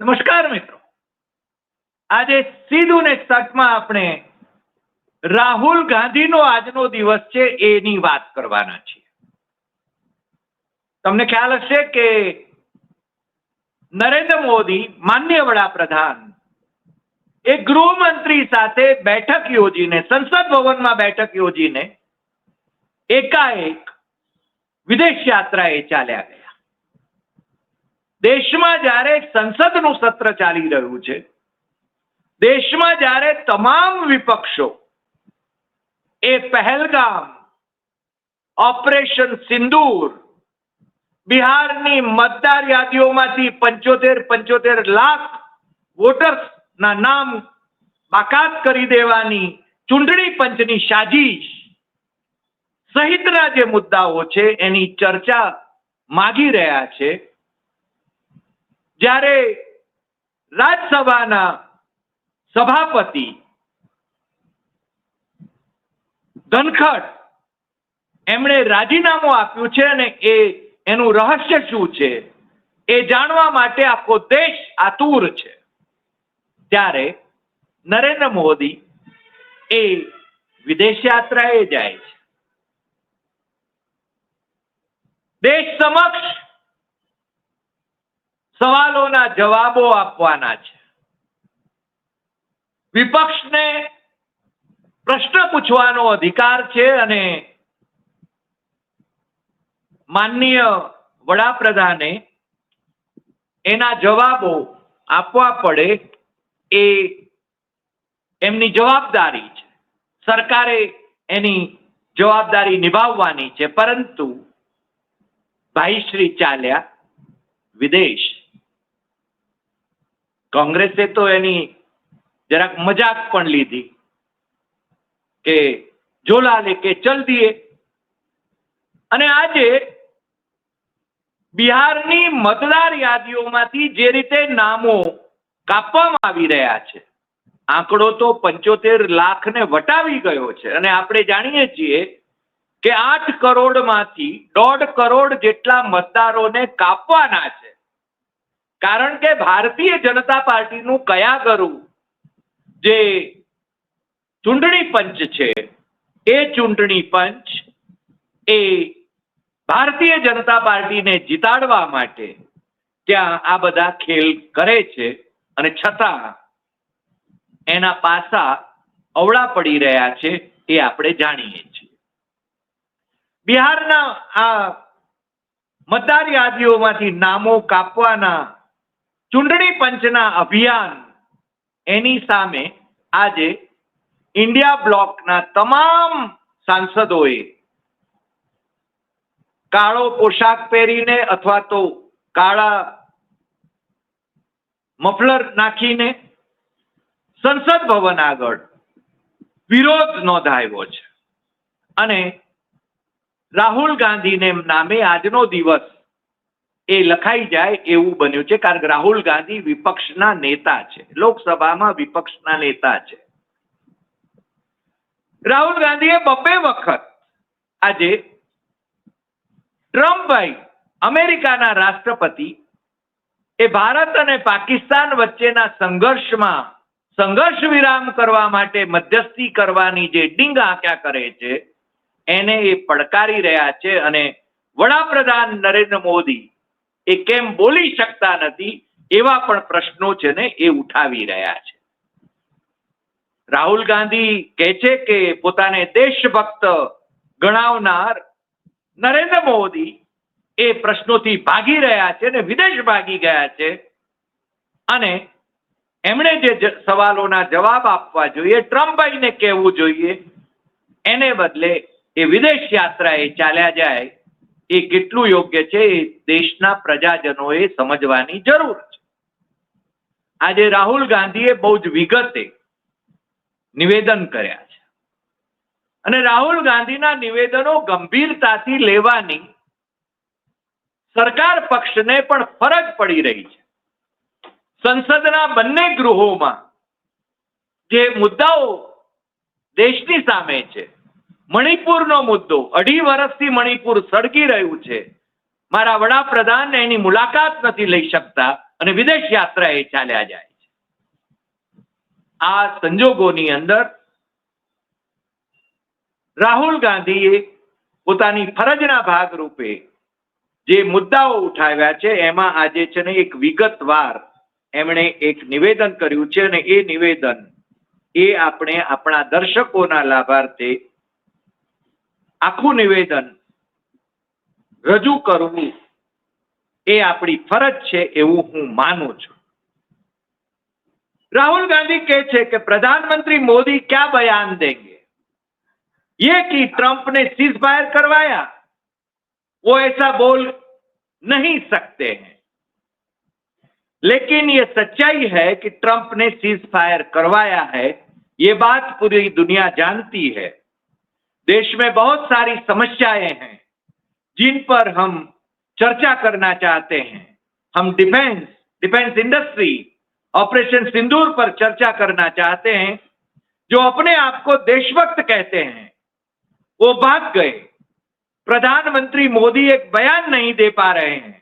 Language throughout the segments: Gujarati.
નમસ્કાર મિત્રો. આજે સીધું ને સટમાં આપણે રાહુલ ગાંધીનો આજનો દિવસ છે એની વાત કરવાના છીએ. તમને ખ્યાલ હશે કે નરેન્દ્ર મોદી માન્ય વડાપ્રધાન, એ ગૃહમંત્રી સાથે બેઠક યોજીને, સંસદ ભવનમાં બેઠક યોજીને એકાએક વિદેશ યાત્રાએ ચાલ્યા ગયા. દેશમાં જ્યારે સંસદનું સત્ર ચાલી રહ્યું છે, દેશમાં જ્યારે તમામ વિપક્ષો એ પહેલગામ, ઓપરેશન સિંદૂર, બિહારની મતદાર યાદીઓમાંથી પંચોતેર પંચોતેર લાખ વોટર્સના નામ બાકાત કરી દેવાની ચૂંટણી પંચની સાજીશ સહિતના જે મુદ્દાઓ છે એની ચર્ચા માગી રહ્યા છે જ્યારે રાજ્યસભાના સભાપતિ ધનખડ એમણે રાજીનામું આપ્યું છે અને એ એનું રહસ્ય શું છે એ જાણવા માટે આખો દેશ આતુર છે. ત્યારે નરેન્દ્ર મોદી એ વિદેશ યાત્રાએ જાય છે. દેશ સમક્ષ સવાલોના જવાબો આપવાના છે. વિપક્ષને પ્રશ્ન પૂછવાનો અધિકાર છે અને માનનીય વડાપ્રધાને એના જવાબો આપવા પડે એ એમની જવાબદારી છે. સરકારે એની જવાબદારી નિભાવવાની છે, પરંતુ ભાઈશ્રી ચાલ્યા વિદેશ કોંગ્રેસે તો એની જરાક મજાક પણ લીધી કે જોલા લેકે ચલ દીએ. અને આજે બિહારની મતદાર યાદીઓમાંથી જે રીતે નામો કાપવામાં આવી રહ્યા છે, આંકડો તો પંચોતેર લાખને વટાવી ગયો છે. અને આપણે જાણીએ છીએ કે આઠ કરોડમાંથી દોઢ કરોડ જેટલા મતદારોને કાપવાના છે. કારણ કે ભારતીય જનતા પાર્ટીનું કયા કરું જે ચૂંટણી પંચ છે, એ ચૂંટણી પંચ એ ભારતીય જનતા પાર્ટીને જીતાડવા માટે ત્યાં આ બધા ખેલ કરે છે અને છતાં એના પાસા અવળા પડી રહ્યા છે એ આપણે જાણીએ છીએ. બિહારના આ મતદાર યાદીઓમાંથી નામો કાપવાના ચૂંટણી પંચના અભિયાન એની સામે આજે ઇન્ડિયા બ્લોકના તમામ સાંસદોએ કાળો પોશાક પહેરીને અથવા તો કાળા મફલર નાખીને સંસદ ભવન આગળ વિરોધ નોંધાવ્યો છે. અને રાહુલ ગાંધીને નામે આજનો દિવસ એ લખાઈ જાય એવું બન્યું છે કારણ કે રાહુલ ગાંધી વિપક્ષના નેતા છે. લોકસભામાં વિપક્ષના નેતા છે. રાહુલ ગાંધીએ બબ્બે વખત આજે ટ્રમ્પભાઈ અમેરિકાના રાષ્ટ્રપતિ એ ભારત અને પાકિસ્તાન વચ્ચેના સંઘર્ષમાં સંઘર્ષ વિરામ કરવા માટે મધ્યસ્થી કરવાની જે ડીંગ આંક્યા કરે છે, એને એ પડકારી રહ્યા છે અને વડાપ્રધાન નરેન્દ્ર મોદી એ કેમ બોલી શકતા નથી એવા પણ પ્રશ્નો છે ને એ ઉઠાવી રહ્યા છે. રાહુલ ગાંધી કહે છે કે પોતાને દેશભક્ત ગણાવનાર નરેન્દ્ર મોદી એ પ્રશ્નોથી ભાગી રહ્યા છે ને વિદેશ ભાગી ગયા છે અને એમણે જે સવાલોના જવાબ આપવા જોઈએ, ટ્રમ્પભાઈને કહેવું જોઈએ, એને બદલે એ વિદેશ યાત્રાએ ચાલ્યા જાય એ કેટલું યોગ્ય છે એ દેશના પ્રજાજનોએ સમજવાની જરૂર છે. આજે રાહુલ ગાંધીએ બહુ જ વિગતે નિવેદન કર્યા છે. અને રાહુલ ગાંધીના નિવેદનો ગંભીરતાથી લેવાની સરકાર પક્ષને પણ ફરજ પડી રહી છે. સંસદના બંને ગૃહોમાં જે મુદ્દાઓ દેશની સામે છે મણિપુરનો મુદ્દો. અઢી વર્ષથી મણિપુર સળગી રહ્યું છે. મારા વડાપ્રધાન એની મુલાકાત નથી લઈ શકતા અને વિદેશ યાત્રાએ ચાલ્યા જાય છે. આ સંજોગોની અંદર રાહુલ ગાંધીએ પોતાની ફરજના ભાગરૂપે જે મુદ્દાઓ ઉઠાવ્યા છે, એમાં આજે છે ને એક વિગતવાર એમણે એક નિવેદન કર્યું છે અને એ નિવેદન એ આપણે આપણા દર્શકોના લાભાર્થે આખું નિવેદન રજૂ કરવું એ આપણી ફરજ છે એવું હું માનું છું राहुल गांधी कहे छे कि प्रधानमंत्री मोदी क्या बयान देंगे ये कि ट्रंप ने सीज फायर करवाया वो ऐसा बोल नहीं सकते हैं लेकिन ये सच्चाई है कि ट्रंप ने सीज फायर करवाया है ये बात पूरी दुनिया जानती है देश में बहुत सारी समस्याएं हैं जिन पर हम चर्चा करना चाहते हैं हम defence defence industry operation Sindoor पर चर्चा करना चाहते हैं जो अपने आप को देशभक्त कहते हैं वो भाग गए प्रधानमंत्री मोदी एक बयान नहीं दे पा रहे हैं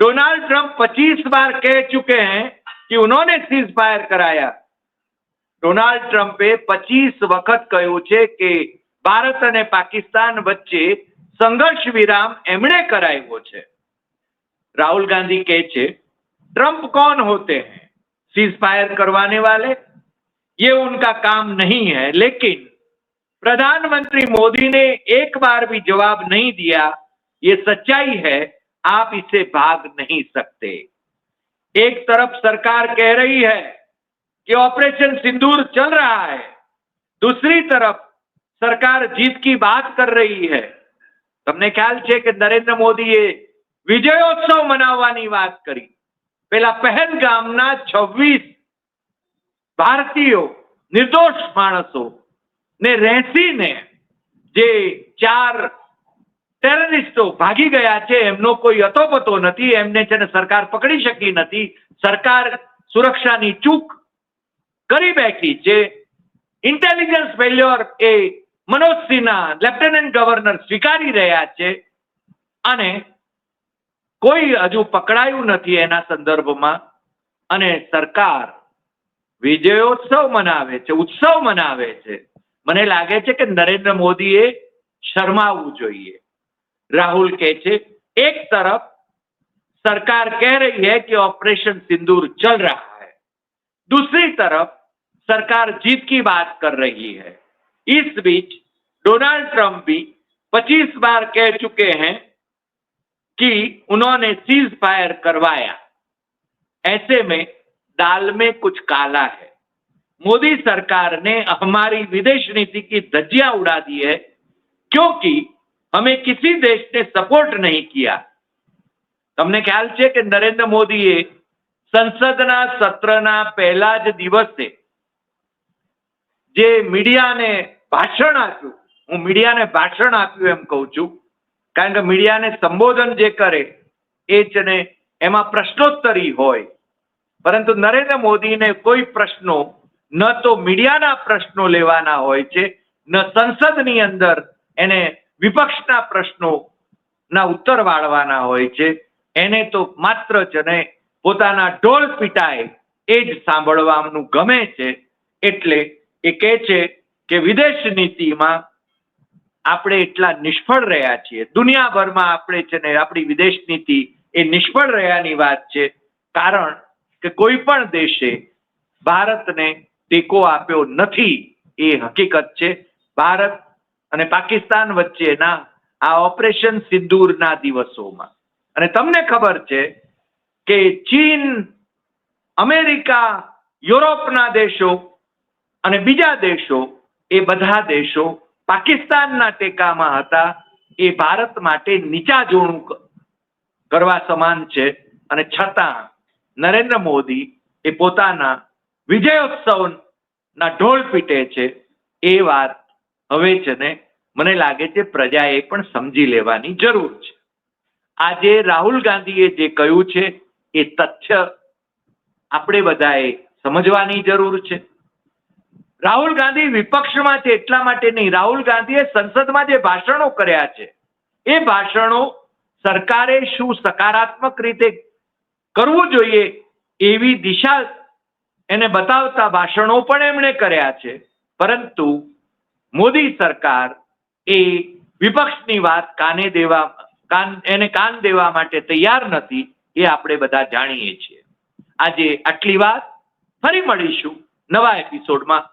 डोनाल्ड ट्रंप 25 बार कह चुके हैं कि उन्होंने सीज फायर कराया ડોનાલ્ડ ટ્રમ્પે પચીસ વખત કહ્યું છે કે ભારત અને પાકિસ્તાન વચ્ચે સંઘર્ષ વિરામ એમણે કરાવ્યો છે राहुल गांधी कहे छे ट्रंप कौन होते हैं सीज फायर करवाने वाले ये उनका काम नहीं है लेकिन प्रधानमंत्री मोदी ने एक बार भी जवाब नहीं दिया ये सच्चाई है आप इसे भाग नहीं सकते एक तरफ सरकार कह रही है कि ऑपरेशन सिंदूर चल रहा है दूसरी तरफ સરકાર જીત કી બાત કર રહી है તમને ખ્યાલ છે કે નરેન્દ્ર મોદીએ વિજયોત્સવ મનાવવાની વાત કરી. પેલા પહેલગામના છવ્વીસ ભારતીયો, નિર્દોષ માણસો ને રહેશીને જે ચાર ટેરરિસ્ટો ભાગી ગયા છે, એમનો કોઈ અતોપતો નથી, એમને છે ને સરકાર પકડી શકી નથી. સરકાર સુરક્ષાની ચૂક કરી બેઠી છે. ઇન્ટેલિજન્સ ફેલ્યોર એ મનોજ સિન્હા લેફ્ટનન્ટ ગવર્નર સ્વીકારી રહ્યા છે અને કોઈ હજુ પકડાયું નથી એના સંદર્ભમાં અને સરકાર વિજયોત્સવ મનાવે છે ઉત્સવ મનાવે છે મને લાગે છે કે નરેન્દ્ર મોદીએ શરમાવવું જોઈએ राहुल કહે છે एक तरफ सरकार कह रही है कि ऑपरेशन सिंदूर चल रहा है दूसरी तरफ सरकार जीत की बात कर रही है इस बीच डोनाल्ड ट्रंप भी 25 बार कह चुके हैं कि उन्होंने सीज फायर करवाया ऐसे में दाल में कुछ काला है मोदी सरकार ने हमारी विदेश नीति की धज्जियां उड़ा दी है क्योंकि हमें किसी देश ने सपोर्ट नहीं किया તમને ખ્યાલ છે કે નરેન્દ્ર મોદીએ સંસદના સત્રના પહેલા જ દિવસે જે મીડિયાને ભાષણ આપ્યું, હું મીડિયાને ભાષણ આપ્યું એમ કહું છું, કારણ કે મીડિયાને સંબોધન જે કરે એ જ ને એમાં પ્રશ્નોત્તરી હોય. પરંતુ નરેન્દ્ર મોદીને કોઈ પ્રશ્નો, ન તો મીડિયાના પ્રશ્નો લેવાના હોય છે, ન સંસદની અંદર એને વિપક્ષના પ્રશ્નો ના ઉત્તર વાળવાના હોય છે, એને તો માત્ર જ ને પોતાના ઢોલ પીટાય એ જ સાંભળવાનું ગમે છે, એટલે એ કહે છે કે વિદેશ નીતિમાં આપણે એટલા નિષ્ફળ રહ્યા છીએ. દુનિયાભરમાં આપણે છે ને આપણી વિદેશ નીતિ એ નિષ્ફળ રહ્યાની વાત છે. કારણ કે કોઈ પણ દેશે ભારતને ટેકો આપ્યો નથી એ હકીકત છે. ભારત અને પાકિસ્તાન વચ્ચેના આ ઓપરેશન સિંદૂરના દિવસોમાં. અને તમને ખબર છે કે ચીન, અમેરિકા, યુરોપના દેશો અને બીજા દેશો, એ બધા દેશો પાકિસ્તાનના ટેકામાં હતા, એ ભારત માટે નીચા જોણું કરવા સમાન છે. અને છતાં નરેન્દ્ર મોદી એ પોતાના વિજયોત્સવના ઢોલ પીટે છે. એ વાત હવે છે ને મને લાગે છે પ્રજાએ પણ સમજી લેવાની જરૂર છે. આજે રાહુલ ગાંધીએ જે કહ્યું છે, એ તથ્ય આપણે બધાએ સમજવાની જરૂર છે. રાહુલ ગાંધી વિપક્ષમાં છે એટલા માટે નહીં. રાહુલ ગાંધીએ સંસદમાં જે ભાષણો કર્યા છે, એ ભાષણો સરકારે શું સકારાત્મક રીતે કરવું જોઈએ એવી દિશા એને બતાવતા ભાષણો પણ એમણે કર્યા છે. પરંતુ મોદી સરકાર એ વિપક્ષની વાત કાને દેવા, કાન, એને કાન દેવા માટે તૈયાર નથી એ આપણે બધા જાણીએ છીએ. આજે આટલી વાત. ફરી મળીશું નવા એપિસોડમાં